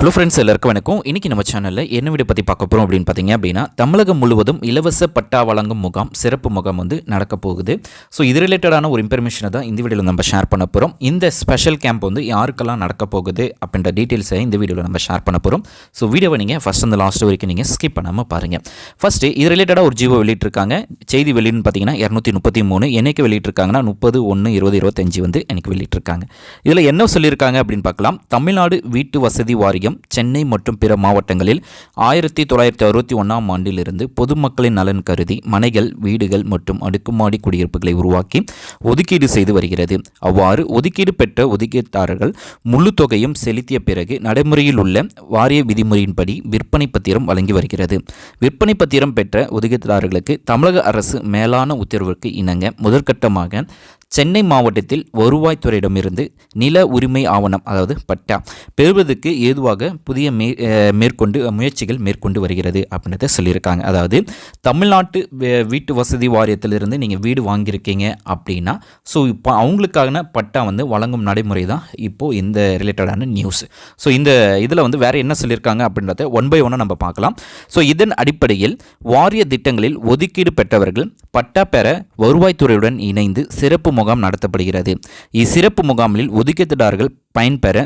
Hello friends எல்லாருக்கும் வணக்கம். இன்றைக்கி நம்ம சேனலில் என்ன வீடியோ பற்றி பார்க்க போகிறோம் அப்படின்னு பார்த்தீங்க அப்படின்னா தமிழகம் முழுவதும் இலவச பட்டா வழங்கும் முகாம் சிறப்பு முகாம் வந்து நடக்க போகுது. ஸோ இது ரிலேட்டடான ஒரு இன்ஃபர்மேஷனை தான் இந்த வீடியோவில் நம்ம ஷேர் பண்ண போகிறோம் இந்த ஸ்பெஷல் கேம்ப் வந்து யாருக்கெல்லாம் நடக்க போகுது அப்படின்ற டீட்டெயில்ஸை இந்த வீடியோவில் நம்ம ஷேர் பண்ண போகிறோம் ஸோ வீடியோவை நீங்கள் ஃபஸ்ட் அந்த லாஸ்ட் வரைக்கும் நீங்கள் ஸ்கிப் பண்ணாமல் பாருங்கள் ஃபஸ்ட்டு இது ரிலேட்டடாக ஒரு ஜீவோ வெளியிட்டிருக்காங்க. செய்தி வெளியின்னு பார்த்தீங்கன்னா இரநூத்தி முப்பத்தி மூணு என்னைக்கு வெளியிட்டிருக்காங்கன்னா முப்பது ஒன்று இருபது இருபத்தஞ்சு வந்து எனக்கு வெளியிட்டிருக்காங்க. இதில் என்ன சொல்லியிருக்காங்க அப்படின்னு பார்க்கலாம். தமிழ்நாடு வீட்டு வசதி வாரியம் சென்னை மற்றும் பிற மாவட்டங்களில் ஆயிரத்தி தொள்ளாயிரத்தி அறுபத்தி ஒன்றாம் ஆண்டிலிருந்து பொதுமக்களின் நலன் கருதி மனைகள் வீடுகள் மற்றும் அடுக்குமாடி குடியிருப்புகளை உருவாக்கி ஒதுக்கீடு செய்து வருகிறது. அவ்வாறு ஒதுக்கீடு பெற்ற ஒதுக்கீட்டாரர்கள் முழு தொகையும் செலுத்திய பிறகு நடைமுறையில் உள்ள வாரிய விதிமுறையின்படி விற்பனை பத்திரம் வழங்கி வருகிறது. விற்பனை பத்திரம் பெற்ற ஒதுக்கீட்டாளர்களுக்கு தமிழக அரசு மேலான உத்தரவுக்கு இணங்க முதற்கட்டமாக சென்னை மாவட்டத்தில் வருவாய்த்துறையிடமிருந்து நில உரிமை ஆவணம் அதாவது பட்டா பெறுவதற்கு ஏதுவாக புதிய மே மேற்கொண்டு முயற்சிகள் மேற்கொண்டு வருகிறது அப்படின்றத சொல்லியிருக்காங்க. அதாவது தமிழ்நாட்டு வே- வீட்டு வசதி வாரியத்திலிருந்து நீங்கள் வீடு வாங்கியிருக்கீங்க அப்படின்னா ஸோ இப்போ அவங்களுக்கான பட்டா வந்து வழங்கும் நடைமுறை தான் இப்போது இந்த ரிலேட்டடான நியூஸ் ஸோ இந்த இதில் வந்து வேறு என்ன சொல்லியிருக்காங்க அப்படின்றத ஒன் பை ஒன்னாக நம்ம பார்க்கலாம். ஸோ இதன் அடிப்படையில் வாரிய திட்டங்களில் ஒதுக்கீடு பெற்றவர்கள் பட்டா பெற வருவாய்த்துறையுடன் இணைந்து சிறப்பு முகாம் நடத்தப்படுகிறது. இச்சிறப்பு முகாமில் ஒதுக்கீட்டுதாரர்கள் பயன்பெற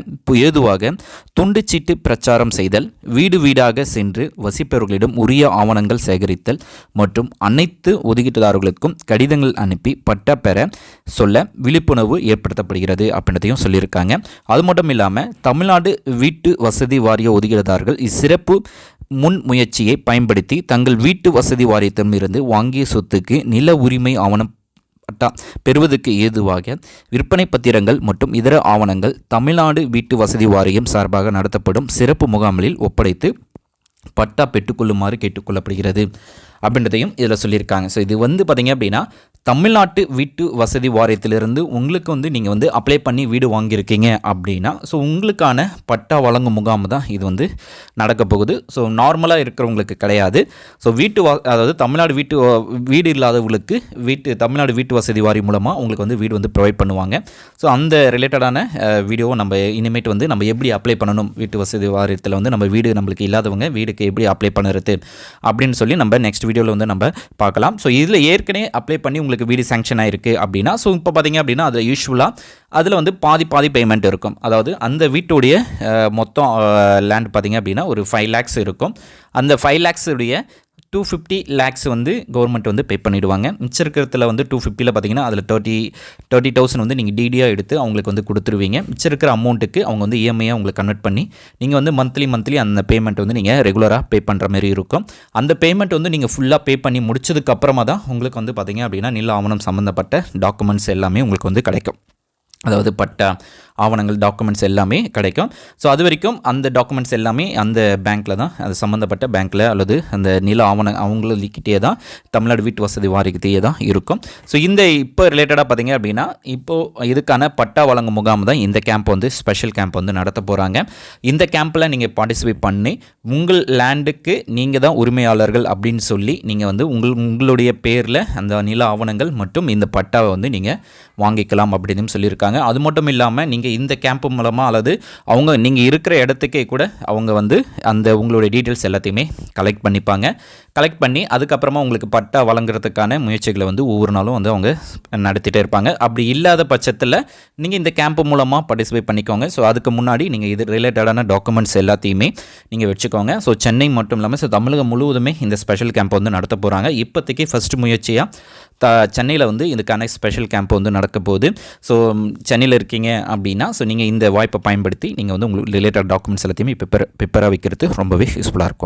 ஏதுவாக துண்டுச்சீட்டு பிரச்சாரம் செய்தல் வீடு வீடாக சென்று வசிப்பவர்களிடம் உரிய ஆவணங்கள் சேகரித்தல் மற்றும் அனைத்து ஒதுக்கீட்டுதாரர்களுக்கும் கடிதங்கள் அனுப்பி பட்டா பெற சொல்ல விழிப்புணர்வு ஏற்படுத்தப்படுகிறது அப்படின்றதையும் சொல்லியிருக்காங்க. அது மட்டும் இல்லாமல் தமிழ்நாடு வீட்டு வசதி வாரிய ஒதுக்கீடுதாரர்கள் இச்சிறப்பு முன் முயற்சியை பயன்படுத்தி தங்கள் வீட்டு வசதி வாரியத்திடமிருந்து வாங்கிய சொத்துக்கு நில உரிமை ஆவணம் பட்டா பெறுவதற்கு ஏதுவாக விற்பனை பத்திரங்கள் மற்றும் இதர ஆவணங்கள் தமிழ்நாடு வீட்டு வசதி வாரியம் சார்பாக நடத்தப்படும் சிறப்பு முகாம்களில் ஒப்படைத்து பட்டா பெற்றுக்கொள்ளுமாறு கேட்டுக்கொள்ளப்படுகிறது அப்படின்றதையும் இதில் சொல்லியிருக்காங்க. ஸோ இது வந்து பார்த்திங்க அப்படின்னா தமிழ்நாட்டு வீட்டு வசதி வாரியத்திலிருந்து உங்களுக்கு வந்து நீங்கள் வந்து அப்ளை பண்ணி வீடு வாங்கியிருக்கீங்க அப்படின்னா ஸோ உங்களுக்கான பட்டா வழங்கும் முகாம் தான் இது வந்து நடக்க போகுது. ஸோ நார்மலாக இருக்கிறவங்களுக்கு கிடையாது. ஸோ வீட்டு வா அதாவது தமிழ்நாடு வீட்டு வீடு இல்லாதவங்களுக்கு வீட்டு தமிழ்நாடு வீட்டு வசதி வாரியம் மூலமாக உங்களுக்கு வந்து வீடு வந்து ப்ரொவைட் பண்ணுவாங்க. ஸோ அந்த ரிலேட்டடான வீடியோவை நம்ம இனிமேட்டு வந்து நம்ம எப்படி அப்ளை பண்ணணும்? வீட்டு வசதி வாரியத்தில் வந்து நம்ம வீடு நம்மளுக்கு இல்லாதவங்க வீடு வீடுக்கு எப்படி அப்ளை பண்ணுறது அப்படின்னு சொல்லி நம்ம நெக்ஸ்ட் வீடியோவில் வந்து நம்ம பார்க்கலாம். ஸோ இதில் ஏற்கனவே அப்ளை பண்ணி உங்களுக்கு வீடு சேங்ஷன் ஆயிருக்கு அப்படின்னா ஸோ இப்போ பார்த்தீங்க அப்படின்னா அதில் யூஸ்வலாக அதில் வந்து பாதி பாதி பேமெண்ட் இருக்கும். அதாவது அந்த வீட்டுடைய மொத்தம் லேண்ட் பார்த்தீங்க அப்படின்னா ஒரு ஃபைவ் லேக்ஸ் இருக்கும். அந்த ஃபைவ் லேக்ஸுடைய டூ ஃபிஃப்டி லேக்ஸ் வந்து கவர்மெண்ட் வந்து பே பண்ணிவிடுவாங்க மிச்சம் இருக்கிறதுல வந்து டூ ஃபிஃப்டியில் பார்த்தீங்கன்னா அதில் தேர்ட்டி தேர்ட்டி தௌசண்ட் வந்து நீங்கள் டிடியாக எடுத்து அவங்களுக்கு வந்து கொடுத்துருவீங்க. மிச்சம் இருக்கிற அமௌண்ட்டுக்கு அவங்க வந்து இஎம்ஐயாக உங்களுக்கு கன்வெர்ட் பண்ணி நீங்கள் வந்து மந்த்லி மந்த்லி அந்த பேமெண்ட் வந்து நீங்கள் ரெகுலராக பே பண்ணுற மாதிரி இருக்கும். அந்த பேமெண்ட் வந்து நீங்கள் ஃபுல்லாக பே பண்ணி முடிச்சதுக்கு அப்புறமா தான் உங்களுக்கு வந்து பார்த்தீங்க அப்படின்னா நில ஆவணம் சம்மந்தப்பட்ட டாக்குமெண்ட்ஸ் எல்லாமே உங்களுக்கு வந்து கிடைக்கும். அதாவது பட்டா ஆவணங்கள் டாக்குமெண்ட்ஸ் எல்லாமே கிடைக்கும். ஸோ அது வரைக்கும் அந்த டாக்குமெண்ட்ஸ் எல்லாமே அந்த பேங்க்கில் தான் அது சம்மந்தப்பட்ட பேங்க்கில் அல்லது அந்த நில ஆவணம் அவங்களுக்கிட்டே தான் தமிழ்நாடு வீட்டு வசதி வாரியத்தையே தான் இருக்கும். ஸோ இந்த இப்போ ரிலேட்டடாக பார்த்தீங்க அப்படின்னா இப்போது இதுக்கான பட்டா வழங்கும் முகாம் தான் இந்த கேம்ப் வந்து ஸ்பெஷல் கேம்ப் வந்து நடத்த போகிறாங்க இந்த கேம்பில் நீங்கள் பார்ட்டிசிபேட் பண்ணி உங்கள் லேண்டுக்கு நீங்கள் தான் உரிமையாளர்கள் அப்படின்னு சொல்லி நீங்கள் வந்து உங்கள் உங்களுடைய பேரில் அந்த நில ஆவணங்கள் மற்றும் இந்த பட்டாவை வந்து நீங்கள் வாங்கிக்கலாம் அப்படின்னு சொல்லியிருக்காங்க. அது மட்டும் இல்லாமல் நீங்கள் இந்த கேம்ப் மூலமாக அல்லது அவங்க நீங்கள் இருக்கிற இடத்துக்கே கூட அவங்க வந்து அந்த உங்களுடைய டீட்டெயில்ஸ் எல்லாத்தையுமே கலெக்ட் பண்ணிப்பாங்க. கலெக்ட் பண்ணி அதுக்கப்புறமா உங்களுக்கு பட்டா வழங்குறதுக்கான முயற்சிகளை வந்து ஒவ்வொரு நாளும் வந்து அவங்க நடத்திட்டே இருப்பாங்க. அப்படி இல்லாத பட்சத்தில் நீங்கள் இந்த கேம்ப் மூலமாக பார்ட்டிசிபேட் பண்ணிக்கோங்க. ஸோ அதுக்கு முன்னாடி நீங்கள் இது ரிலேட்டடான டாக்குமெண்ட்ஸ் எல்லாத்தையுமே நீங்கள் வச்சுக்கோங்க. ஸோ சென்னை மட்டும் இல்லாமல் ஸோ தமிழகம் முழுவதுமே இந்த ஸ்பெஷல் கேம்ப் வந்து நடத்த போகிறாங்க இப்போதைக்கு ஃபஸ்ட்டு முயற்சியாக த சென்னையில் வந்து இதுக்கான ஸ்பெஷல் கேம்ப் வந்து நடக்க போகுது. ஸோ சென்னையில் இருக்கீங்க அப்படின்னா ஸோ நீங்கள் இந்த வாய்ப்பை பயன்படுத்தி நீங்கள் வந்து உங்களுக்கு ரிலேட்டட் டாக்குமெண்ட்ஸ் எல்லாத்தையுமே ப்ரிப்பேர் ப்ரிப்பேராக வைக்கிறது ரொம்பவே யூஸ்ஃபுல்லாக இருக்கும்.